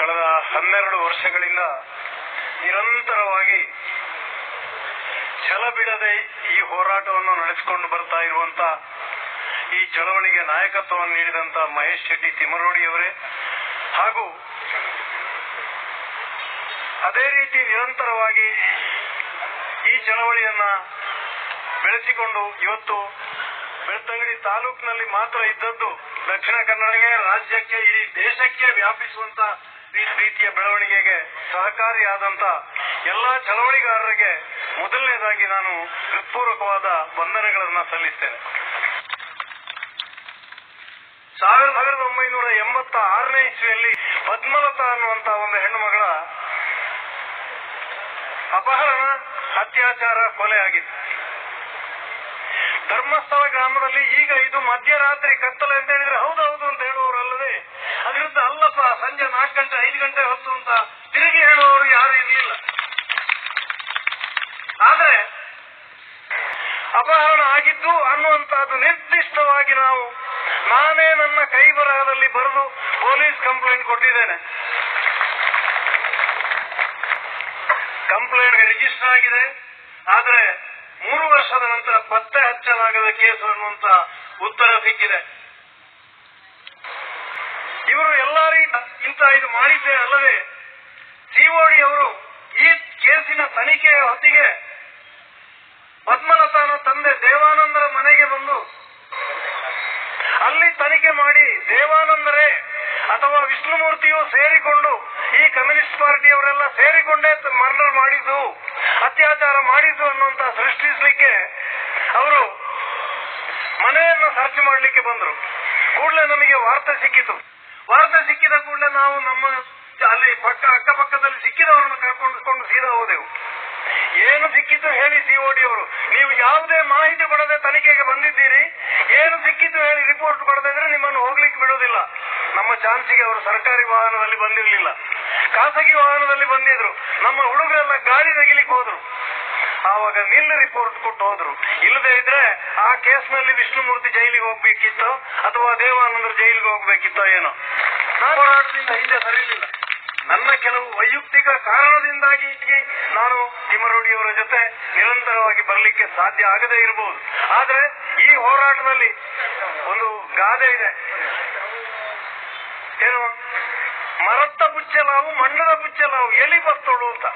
ಕಳೆದ ಹನ್ನೆರಡು ವರ್ಷಗಳಿಂದ ನಿರಂತರವಾಗಿ ಛಲ ಬಿಡದೆ ಈ ಹೋರಾಟವನ್ನು ನಡೆಸಿಕೊಂಡು ಬರ್ತಾ ಇರುವಂತ ಈ ಚಳವಳಿಗೆ ನಾಯಕತ್ವವನ್ನು ನೀಡಿದಂತ ಮಹೇಶ್ ಶೆಟ್ಟಿ ತಿಮರೋಡಿಯವರೇ ಹಾಗೂ ಅದೇ ರೀತಿ ನಿರಂತರವಾಗಿ ಈ ಚಳವಳಿಯನ್ನ ಬೆಳೆಸಿಕೊಂಡು ಇವತ್ತು ಬೆಳ್ತಂಗಡಿ ತಾಲೂಕಿನಲ್ಲಿ ಮಾತ್ರ ಇದ್ದದ್ದು ದಕ್ಷಿಣ ಕನ್ನಡಕ್ಕೆ, ರಾಜ್ಯಕ್ಕೆ, ಇಡೀ ದೇಶಕ್ಕೆ ವ್ಯಾಪಿಸುವಂತ ರೀತಿಯ ಬೆಳವಣಿಗೆಗೆ ಸಹಕಾರಿಯಾದಂತ ಎಲ್ಲಾ ಚಳವಳಿಗಾರರಿಗೆ ಮೊದಲನೇದಾಗಿ ನಾನು ಹೃತ್ಪೂರ್ವಕವಾದ ವಂದನೆಗಳನ್ನ ಸಲ್ಲಿಸ್ತೇನೆ. ಸಾವಿರದ ಒಂಬೈನೂರ ಎಂಬತ್ತ ಆರನೇ ಇಸ್ವಿಯಲ್ಲಿ ಪದ್ಮಲತಾ ಅನ್ನುವಂತ ಒಂದು ಹೆಣ್ಣು ಮಗಳ ಅಪಹರಣ, ಅತ್ಯಾಚಾರ ಕೊಲೆ ಆಗಿತ್ತು. ಧರ್ಮಸ್ಥಳ ಗ್ರಾಮದಲ್ಲಿ ಈಗ ಇದು ಮಧ್ಯರಾತ್ರಿ ಕತ್ತಲೆ ಅಂತ ಹೇಳಿದ್ರೆ ಹೌದೌದು ಅಂತ ಹೇಳುವವರಲ್ಲದೆ ಅದರಿಂದ ಅಲ್ಲಪ್ಪ, ಸಂಜೆ ನಾಲ್ಕು ಗಂಟೆ, ಐದು ಗಂಟೆ ಹೊತ್ತು ಅಂತ ತಿರುಗಿ ಹೇಳುವವರು ಯಾರು ಇರಲಿಲ್ಲ. ಆದರೆ ಅಪಹರಣ ಆಗಿದ್ದು ಅನ್ನುವಂತಹದ್ದು ನಿರ್ದಿಷ್ಟವಾಗಿ ನಾವು ನಾನೇ ನನ್ನ ಕೈ ಬರಹದಲ್ಲಿ ಬರೆದು ಪೊಲೀಸ್ ಕಂಪ್ಲೇಂಟ್ ಕೊಟ್ಟಿದ್ದೇನೆ. ಕಂಪ್ಲೇಂಟ್ ರಿಜಿಸ್ಟರ್ ಆಗಿದೆ. ಆದರೆ ಮೂರು ವರ್ಷದ ನಂತರ ಪತ್ತೆ ಹಚ್ಚಲಾಗದ ಕೇಸ್ ಅನ್ನುವಂತ ಉತ್ತರ ಸಿಕ್ಕಿದೆ. ಇವರು ಎಲ್ಲಾರಿ ಇಂತ ಇದು ಮಾಡಿದ್ದೇ ಅಲ್ಲದೆ ಸಿಒಡಿ ಅವರು ಈ ಕೇಸಿನ ತನಿಖೆಯ ಹೊತ್ತಿಗೆ ಪದ್ಮಲತಾನ ತಂದೆ ದೇವಾನಂದರ ಮನೆಗೆ ಬಂದು ಅಲ್ಲಿ ತನಿಖೆ ಮಾಡಿ ದೇವಾನಂದರೇ ಅಥವಾ ವಿಷ್ಣುಮೂರ್ತಿಯು ಸೇರಿಕೊಂಡು ಈ ಕಮ್ಯುನಿಸ್ಟ್ ಪಾರ್ಟಿಯವರೆಲ್ಲ ಸೇರಿಕೊಂಡೇ ಮರ್ಡರ್ ಮಾಡಿದ್ದು, ಅತ್ಯಾಚಾರ ಮಾಡಿದ್ದು ಅನ್ನುವಂತ ಸೃಷ್ಟಿಸಲಿಕ್ಕೆ ಅವರು ಮನೆಯನ್ನು ಸರ್ಚ್ ಮಾಡಲಿಕ್ಕೆ ಬಂದರು. ಕೂಡಲೇ ನಮಗೆ ವಾರ್ತೆ ಸಿಕ್ಕಿತು. ವಾರ್ತೆ ಸಿಕ್ಕಿದ ಕೂಡಲೇ ನಾವು ನಮ್ಮ ಅಲ್ಲಿ ಪಕ್ಕ ಅಕ್ಕಪಕ್ಕದಲ್ಲಿ ಸಿಕ್ಕಿದವರನ್ನು ಕರ್ಕೊಂಡು ಸೀದಾ ಹೋದೆವು. ಏನು ಸಿಕ್ಕಿತು ಹೇಳಿ ಸಿಒಡಿ ಅವರು. ನೀವು ಯಾವುದೇ ಮಾಹಿತಿ ಕೊಡದೆ ತನಿಖೆಗೆ ಬಂದಿದ್ದೀರಿ. ಏನು ಸಿಕ್ಕಿತು ಹೇಳಿ ರಿಪೋರ್ಟ್ ಕೊಡದಿದ್ರೆ ನಿಮ್ಮನ್ನು ಹೋಗ್ಲಿಕ್ಕೆ ಬಿಡುವುದಿಲ್ಲ. ನಮ್ಮ ಚಾನ್ಸಿಗೆ ಅವರು ಸರ್ಕಾರಿ ವಾಹನದಲ್ಲಿ ಬಂದಿರಲಿಲ್ಲ. ಖಾಸಗಿ ವಾಹನದಲ್ಲಿ ಬಂದಿದ್ರು. ನಮ್ಮ ಹುಡುಗರೆಲ್ಲ ಗಾಡಿ ತೆಗಿಲಿಕ್ಕೆ ಹೋದ್ರು. ಆವಾಗ ನಿಲ್ಲ ರಿಪೋರ್ಟ್ ಕೊಟ್ಟು ಹೋದ್ರು. ಇಲ್ಲದೆ ಆ ಕೇಸ್ನಲ್ಲಿ ವಿಷ್ಣುಮೂರ್ತಿ ಜೈಲಿಗೆ ಹೋಗ್ಬೇಕಿತ್ತೋ ಅಥವಾ ದೇವಾನಂದರು ಜೈಲಿಗೆ ಹೋಗ್ಬೇಕಿತ್ತೋ ಏನೋ? ಹೋರಾಟದಿಂದ ಹಿಂದೆ ಸರಿಲಿಲ್ಲ. ನನ್ನ ಕೆಲವು ವೈಯಕ್ತಿಕ ಕಾರಣದಿಂದಾಗಿ ನಾನು ತಿಮರೋಡಿಯವರ ಜೊತೆ ನಿರಂತರವಾಗಿ ಬರಲಿಕ್ಕೆ ಸಾಧ್ಯ ಆಗದೇ ಇರಬಹುದು. ಆದ್ರೆ ಈ ಹೋರಾಟದಲ್ಲಿ ಒಂದು ಗಾದೆ ಇದೆ. ಏನು? ಮರತ್ತ ಬುಚ್ಚಲಾವು ಮಣ್ಣದ ಬುಚ್ಚಲಾವು ಎಲಿ ಬರ್ತೋಡು ಅಂತ.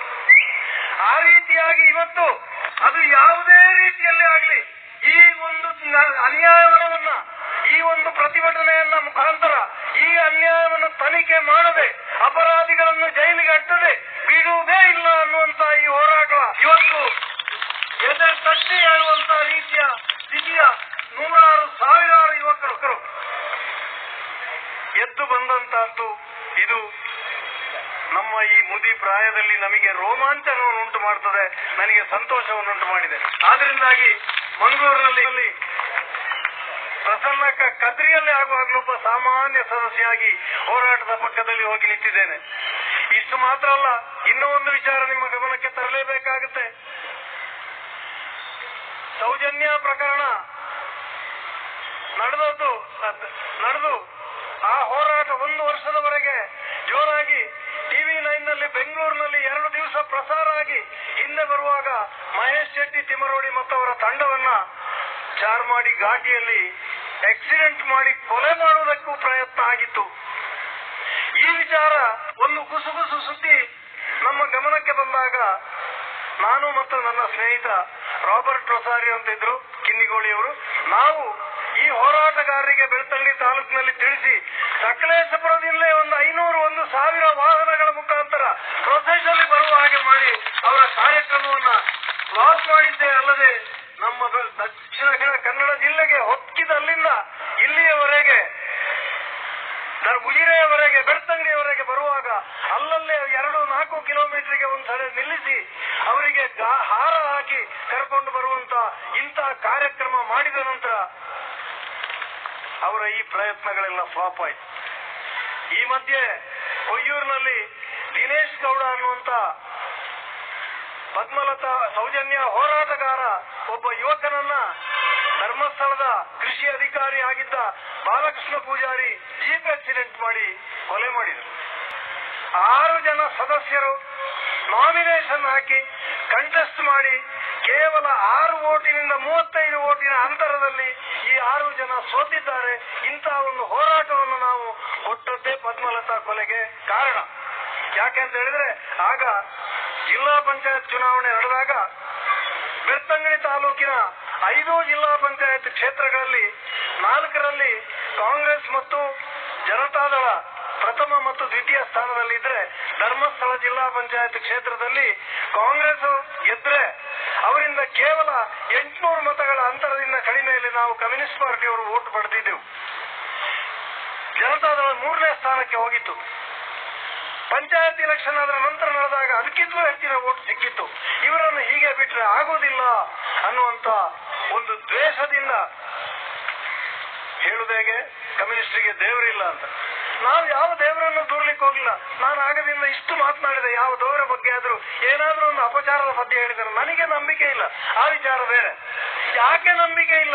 ಆ ರೀತಿಯಾಗಿ ಇವತ್ತು ಅದು ಯಾವುದೇ ರೀತಿಯಲ್ಲಿ ಆಗಲಿ ಈ ಒಂದು ಅನ್ಯಾಯವನ್ನ, ಈ ಒಂದು ಪ್ರತಿಭಟನೆಯನ್ನ ಮುಖಾಂತರ ಈ ಅನ್ಯಾಯವನ್ನು ತನಿಖೆ ಮಾಡದೆ, ಅಪರಾಧಿಗಳನ್ನು ಜೈಲಿಗೆ ಅಟ್ಟದೆ ಬಿಡುವುದೇ ಇಲ್ಲ ಅನ್ನುವಂತ ಈ ಹೋರಾಟ. ಇವತ್ತು ಎದೆ ತಟ್ಟಿ ಹೇಳುವಂತ ರೀತಿಯ ಸ್ಥಿತಿಯ ನೂರಾರು ಸಾವಿರಾರು ಯುವಕರು ಎದ್ದು ಬಂದಂತಹದ್ದು ಇದು ನಮ್ಮ ಈ ಮುದಿ ಪ್ರಾಯದಲ್ಲಿ ನಮಗೆ ರೋಮಾಂಚನವನ್ನು ಉಂಟು ಮಾಡ್ತದೆ, ನನಗೆ ಸಂತೋಷವನ್ನುಂಟು ಮಾಡಿದೆ. ಆದ್ರಿಂದಾಗಿ ಮಂಗಳೂರಿನಲ್ಲಿ ಪ್ರಸನ್ನಕ್ಕ ಕದ್ರಿಯಲ್ಲಿ ಆಗುವಾಗಲೂ ಒಬ್ಬ ಸಾಮಾನ್ಯ ಸದಸ್ಯಾಗಿ ಹೋರಾಟದ ಪಕ್ಕದಲ್ಲಿ ಹೋಗಿ ನಿಂತಿದ್ದೇನೆ. ಇಷ್ಟು ಮಾತ್ರ ಅಲ್ಲ, ಇನ್ನೂ ಒಂದು ವಿಚಾರ ನಿಮ್ಮ ಗಮನಕ್ಕೆ ತರಲೇಬೇಕಾಗುತ್ತೆ. ಸೌಜನ್ಯ ಪ್ರಕರಣ ನಡೆದದ್ದು ನಡೆದು ಆ ಹೋರಾಟ ಒಂದು ವರ್ಷದವರೆಗೆ ಜೋರಾಗಿ ಟಿವಿ ನೈನ್ನಲ್ಲಿ ಬೆಂಗಳೂರಿನಲ್ಲಿ ಎರಡು ದಿವಸ ಪ್ರಸಾರ ಆಗಿ ಹಿಂದೆ ಬರುವಾಗ ಮಹೇಶ್ ಶೆಟ್ಟಿ ತಿಮರೋಡಿ ಮತ್ತು ಅವರ ತಂಡವನ್ನ ಚಾರ್ಮಾಡಿ ಘಾಟಿಯಲ್ಲಿ ಆಕ್ಸಿಡೆಂಟ್ ಮಾಡಿ ಕೊಲೆ ಮಾಡುವುದಕ್ಕೂ ಪ್ರಯತ್ನ ಆಗಿತ್ತು. ಈ ವಿಚಾರ ಒಂದು ಗುಸುಗುಸು ಸುದ್ದಿ ನಮ್ಮ ಗಮನಕ್ಕೆ ಬಂದಾಗ ನಾನು ಮತ್ತು ನನ್ನ ಸ್ನೇಹಿತ ರಾಬರ್ಟ್ ರೊಸಾರಿ ಅಂತಿದ್ರು, ಕಿನ್ನಿಗೋಳಿಯವರು. ನಾವು ಈ ಹೋರಾಟಗಾರರಿಗೆ ಬೆಳ್ತಂಗಡಿ ತಾಲೂಕಿನಲ್ಲಿ ತಿಳಿಸಿ ಸಕಲೇಶಪುರದಿಂದಲೇ ಒಂದು ಐನೂರು, ಒಂದು ಸಾವಿರ ವಾಹನಗಳ ಮುಖಾಂತರ ಪ್ರೊಸೆಷನ್ ಬರುವ ಹಾಗೆ ಮಾಡಿ ಅವರ ಕಾರ್ಯಕ್ರಮವನ್ನ ಬ್ಲಾಕ್ ಮಾಡಿದ್ದೇ ಅಲ್ಲದೆ ನಮ್ಮ ದಕ್ಷಿಣ ಕನ್ನಡ ಜಿಲ್ಲೆಗೆ ಹೊಕ್ಕಿದ ಅಲ್ಲಿಂದ ಇಲ್ಲಿಯವರೆಗೆ ಉಜಿರೆಯವರೆಗೆ, ಬೆಳ್ತಂಗಡಿಯವರೆಗೆ ಬರುವಾಗ ಅಲ್ಲಲ್ಲೇ ಎರಡು, ನಾಲ್ಕು ಕಿಲೋಮೀಟರ್ಗೆ ಒಂದು ಸಲ ನಿಲ್ಲಿಸಿ ಅವರಿಗೆ ಹಾರ ಹಾಕಿ ಕರ್ಕೊಂಡು ಬರುವಂತ ಇಂತಹ ಕಾರ್ಯಕ್ರಮ ಮಾಡಿದ ನಂತರ ಅವರ ಈ ಪ್ರಯತ್ನಗಳೆಲ್ಲ ಫ್ಲಾಪ್ ಆಯ್ತು. ಈ ಮಧ್ಯೆ ಕೊಯ್ಯೂರಿನಲ್ಲಿ ದಿನೇಶ್ ಗೌಡ ಅನ್ನುವಂತ ಪದ್ಮಲತಾ ಸೌಜನ್ಯ ಹೋರಾಟಗಾರ ಒಬ್ಬ ಯುವಕನನ್ನ ಧರ್ಮಸ್ಥಳದ ಕೃಷಿ ಅಧಿಕಾರಿ ಆಗಿದ್ದ ಬಾಲಕೃಷ್ಣ ಪೂಜಾರಿ ಜೀಪ್ ಆಕ್ಸಿಡೆಂಟ್ ಮಾಡಿ ಕೊಲೆ ಮಾಡಿದರು. ಆರು ಜನ ಸದಸ್ಯರು ನಾಮಿನೇಷನ್ ಹಾಕಿ ಕಂಟೆಸ್ಟ್ ಮಾಡಿ ಕೇವಲ ಆರು ಓಟಿನಿಂದ ಮೂವತ್ತೈದು ಓಟಿನ ಅಂತರದಲ್ಲಿ ಈ ಆರು ಜನ ಸೋತಿದ್ದಾರೆ. ಇಂತಹ ಒಂದು ಹೋರಾಟವನ್ನು ನಾವು ಕೊಟ್ಟದ್ದೇ ಪದ್ಮಲತಾ ಕೊಲೆಗೆ ಕಾರಣ. ಯಾಕೆ ಅಂತ ಹೇಳಿದ್ರೆ, ಆಗ ಜಿಲ್ಲಾ ಪಂಚಾಯತ್ ಚುನಾವಣೆ ನಡೆದಾಗ ಬೆತ್ತಂಗಡಿ ತಾಲೂಕಿನ ಐದು ಜಿಲ್ಲಾ ಪಂಚಾಯತ್ ಕ್ಷೇತ್ರಗಳಲ್ಲಿ ನಾಲ್ಕರಲ್ಲಿ ಕಾಂಗ್ರೆಸ್ ಮತ್ತು ಜನತಾದಳ ಪ್ರಥಮ ಮತ್ತು ದ್ವಿತೀಯ ಸ್ಥಾನದಲ್ಲಿದ್ರೆ ಧರ್ಮಸ್ಥಳ ಜಿಲ್ಲಾ ಪಂಚಾಯತ್ ಕ್ಷೇತ್ರದಲ್ಲಿ ಕಾಂಗ್ರೆಸ್ ಗೆದ್ರೆ ಅವರಿಂದ ಕೇವಲ ಎಂಟುನೂರು ಮತಗಳ ಅಂತರದಿಂದ ಕಡಿಮೆಯಲ್ಲಿ ನಾವು ಕಮ್ಯುನಿಸ್ಟ್ ಪಾರ್ಟಿಯವರು ಓಟ್ ಪಡೆದಿದ್ದೆವು. ಜನತಾದಳ ಮೂರನೇ ಸ್ಥಾನಕ್ಕೆ ಹೋಗಿತ್ತು. ಪಂಚಾಯತ್ ಇಲೆಕ್ಷನ್ ಅದರ ನಂತರ ನಡೆದಾಗ ಅದಕ್ಕಿಂತಲೂ ಹೆಚ್ಚಿನ ಓಟ್ ಸಿಕ್ಕಿತ್ತು. ಇವರನ್ನು ಹೀಗೆ ಬಿಟ್ರೆ ಆಗೋದಿಲ್ಲ ಅನ್ನುವಂತ ಒಂದು ದ್ವೇಷದಿಂದ ಹೇಳುದೇಗೆ ಕಮ್ಯುನಿಸ್ಟರಿಗೆ ದೇವರಿಲ್ಲ ಅಂತ. ನಾವು ಯಾವ ದೇವರನ್ನು ದೂರ್ಲಿಕ್ಕೆ ಹೋಗಿಲ್ಲ. ನಾನು ಆಗದಿಂದ ಇಷ್ಟು ಮಾತನಾಡಿದೆ, ಯಾವ ದೇವರ ಬಗ್ಗೆ ಆದ್ರೂ. ಏನಾದ್ರೂ ಒಂದು ಅಪಚಾರದ ಬಗ್ಗೆ ಹೇಳಿದರೆ ನನಗೆ ನಂಬಿಕೆ ಇಲ್ಲ. ಆ ವಿಚಾರ ಬೇರೆ. ಯಾಕೆ ನಂಬಿಕೆ ಇಲ್ಲ?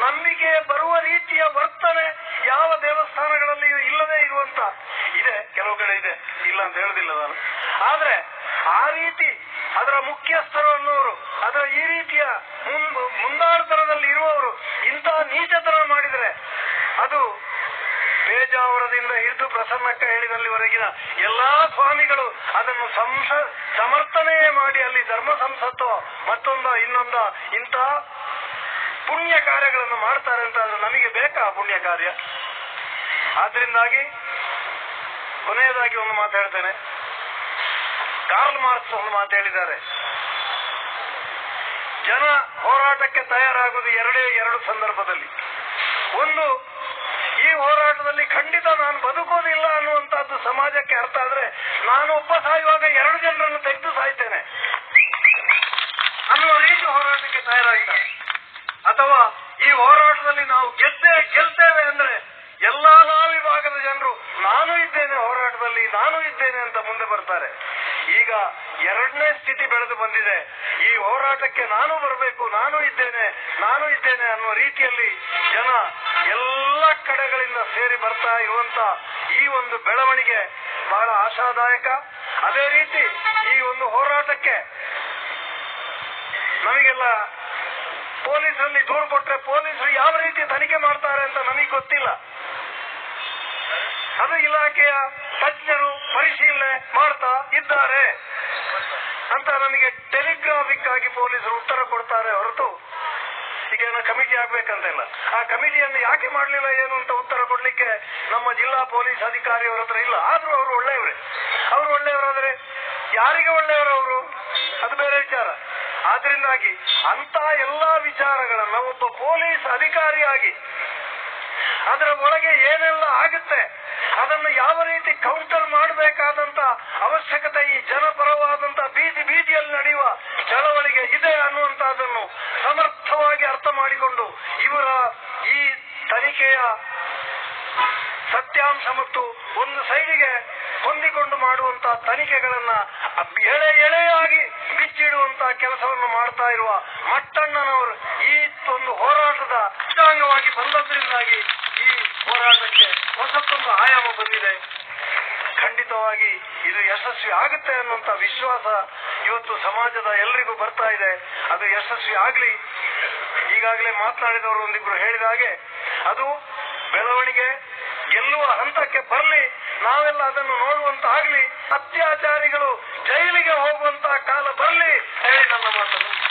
ನಂಬಿಕೆ ಬರುವ ರೀತಿಯ ವರ್ತನೆ ಯಾವ ದೇವಸ್ಥಾನಗಳಲ್ಲಿಯೂ ಇಲ್ಲದೆ ಇರುವಂತ. ಇದೆ. ಇಲ್ಲ ಅಂತ ಹೇಳುದಿಲ್ಲ ನಾನು. ಆದ್ರೆ ಆ ರೀತಿ ಅದರ ಮುಖ್ಯಸ್ಥರು ಅನ್ನೋರು ಅದರ ಈ ರೀತಿಯ ಮುಂದಾಳುತನದಲ್ಲಿ ಇರುವವರು ಇಂತಹ ನೀಚತನ ಮಾಡಿದರೆ ಅದು ಬೇಜಾವರದಿಂದ ಹಿಡಿದು ಪ್ರಸನ್ನಕ್ಕ ಹೇಳಿದಲ್ಲಿವರೆಗಿನ ಎಲ್ಲಾ ಸ್ವಾಮಿಗಳು ಅದನ್ನು ಸಂಸ ಸಮರ್ಥನೆ ಮಾಡಿ ಅಲ್ಲಿ ಧರ್ಮ ಸಂಸತ್ತು ಮತ್ತೊಂದ, ಇನ್ನೊಂದ ಇಂತಹ ಪುಣ್ಯ ಕಾರ್ಯಗಳನ್ನು ಮಾಡ್ತಾರೆ ಅಂತ ನಮಗೆ ಬೇಕಾ ಪುಣ್ಯ ಕಾರ್ಯ? ಆದ್ರಿಂದಾಗಿ ಕೊನೆಯದಾಗಿ ಒಂದು ಮಾತಾಡ್ತೇನೆ ಕಾರ್ಲ್ ಮಾರ್ಕ್ಸ್ ಒಂದು ಮಾತು ಹೇಳಿದ್ದಾರೆ. ಜನ ಹೋರಾಟಕ್ಕೆ ತಯಾರಾಗುವುದು ಎರಡೇ ಎರಡು ಸಂದರ್ಭದಲ್ಲಿ. ಒಂದು, ಈ ಹೋರಾಟದಲ್ಲಿ ಖಂಡಿತ ನಾನು ಬದುಕೋದಿಲ್ಲ ಅನ್ನುವಂತಹದ್ದು ಸಮಾಜಕ್ಕೆ ಅರ್ಥ ಆದ್ರೆ ನಾನು ಒಬ್ಬ ಸಾಯುವಾಗ ಎರಡು ಜನರನ್ನು ತೆಗೆದು ಸಾಯ್ತೇನೆ. ಅನ್ನುವ ರೀತಿ ಹೋರಾಟಕ್ಕೆ ತಯಾರಾಗಿದ್ದಾರೆ ಅಥವಾ ಈ ಹೋರಾಟದಲ್ಲಿ ನಾವು ಗೆದ್ದೇ ಗೆಲ್ತೇವೆ ಅಂದ್ರೆ ಎಲ್ಲಾ ವಿಭಾಗದ ಜನರು, ನಾನು ಇದ್ದೇನೆ ಹೋರಾಟದಲ್ಲಿ, ನಾನು ಇದ್ದೇನೆ ಅಂತ ಮುಂದೆ ಬರ್ತಾರೆ. ಈಗ ಎರಡನೇ ಸ್ಥಿತಿ ಬೆಳೆದು ಬಂದಿದೆ. ಈ ಹೋರಾಟಕ್ಕೆ ನಾನು ಬರಬೇಕು, ನಾನು ಇದ್ದೇನೆ ನಾನು ಇದ್ದೇನೆ ಅನ್ನುವ ರೀತಿಯಲ್ಲಿ ಜನ ಎಲ್ಲ ಕಡೆಗಳಿಂದ ಸೇರಿ ಬರ್ತಾ ಇರುವಂತ ಈ ಒಂದು ಬೆಳವಣಿಗೆ ಬಹಳ ಆಶಾದಾಯಕ. ಅದೇ ರೀತಿ ಈ ಒಂದು ಹೋರಾಟಕ್ಕೆ ನಮಗೆಲ್ಲ ಪೊಲೀಸರಲ್ಲಿ ದೂರು ಕೊಟ್ರೆ ಪೊಲೀಸರು ಯಾವ ರೀತಿ ತನಿಖೆ ಮಾಡ್ತಾರೆ ಅಂತ ನಮಗೆ ಗೊತ್ತಿಲ್ಲ. ಅದು ಇಲಾಖೆಯ ತಜ್ಞರು ಪರಿಶೀಲನೆ ಮಾಡ್ತಾ ಇದ್ದಾರೆ. ಅಂತ ನಮಗೆ ಟೆಲಿಗ್ರಾಫಿಕ್ ಆಗಿ ಪೊಲೀಸರು ಉತ್ತರ ಕೊಡ್ತಾರೆ ಹೊರತು ಈಗ ಕಮಿಟಿ ಆಗ್ಬೇಕಂತ ಇಲ್ಲ ಆ ಕಮಿಟಿಯನ್ನು ಯಾಕೆ ಮಾಡಲಿಲ್ಲ ಏನು ಅಂತ ಉತ್ತರ ಕೊಡ್ಲಿಕ್ಕೆ ನಮ್ಮ ಜಿಲ್ಲಾ ಪೊಲೀಸ್ ಅಧಿಕಾರಿ ಅವರ ಹತ್ರ ಇಲ್ಲ. ಆದ್ರೂ ಅವರು ಒಳ್ಳೆಯವರೇ. ಅವರು ಒಳ್ಳೆಯವರಾದ್ರೆ ಯಾರಿಗೆ ಒಳ್ಳೆಯವರು ಅವರು? ಅದು ಬೇರೆ ವಿಚಾರ. ಆದ್ರಿಂದಾಗಿ ಅಂತ ಎಲ್ಲಾ ವಿಚಾರಗಳನ್ನ ಒಬ್ಬ ಪೊಲೀಸ್ ಅಧಿಕಾರಿಯಾಗಿ ಅದರ ಒಳಗೆ ಏನೆಲ್ಲ ಆಗುತ್ತೆ ಅದನ್ನು ಯಾವ ರೀತಿ ಕೌಂಟರ್ ಮಾಡಬೇಕಾದಂತ ಅವಶ್ಯಕತೆ ಈ ಜನಪರವಾದಂತ ಬೀದಿ ಬೀದಿಯಲ್ಲಿ ನಡೆಯುವ ಚಳವಳಿಗೆ ಇದೆ ಅನ್ನುವಂತಹದನ್ನು ಸಮರ್ಥವಾಗಿ ಅರ್ಥ ಮಾಡಿಕೊಂಡು ಇವರ ಈ ತನಿಖೆಯ ಸತ್ಯಾಂಶ ಮತ್ತು ಒಂದು ಸೈಡಿಗೆ ಹೊಂದಿಕೊಂಡು ಮಾಡುವಂತ ತನಿಖೆಗಳನ್ನ ಎಳೆ ಎಳೆಯಾಗಿ ಬಿಚ್ಚಿಡುವಂತಹ ಕೆಲಸವನ್ನು ಮಾಡ್ತಾ ಇರುವ ಮಟ್ಟಣ್ಣನವರು ಹೋರಾಟದ ಬಂದದ್ದರಿಂದಾಗಿ ಈ ಹೋರಾಟಕ್ಕೆ ಹೊಸತ್ತೊಂದು ಆಯಾಮ ಬಂದಿದೆ. ಖಂಡಿತವಾಗಿ ಇದು ಯಶಸ್ವಿ ಆಗುತ್ತೆ ಅನ್ನುವಂತ ವಿಶ್ವಾಸ ಇವತ್ತು ಸಮಾಜದ ಎಲ್ರಿಗೂ ಬರ್ತಾ ಇದೆ. ಅದು ಯಶಸ್ವಿ ಆಗ್ಲಿ. ಈಗಾಗಲೇ ಮಾತನಾಡಿದವರು ಒಂದಿಬ್ರು ಹೇಳಿದ ಹಾಗೆ ಅದು ಬೆಳವಣಿಗೆ ಗೆಲ್ಲುವ ಹಂತಕ್ಕೆ ಬರಲಿ. ನಾವೆಲ್ಲ ಅದನ್ನು ನೋಡುವಂತ ಆಗ್ಲಿ ಅತ್ಯಾಚಾರಿಗಳು ಜೈಲಿಗೆ ಹೋಗುವಂತಹ ಕಾಲ ಬರಲಿ. ಹೇಳಿ ನನ್ನ ಮಾತನ್ನು.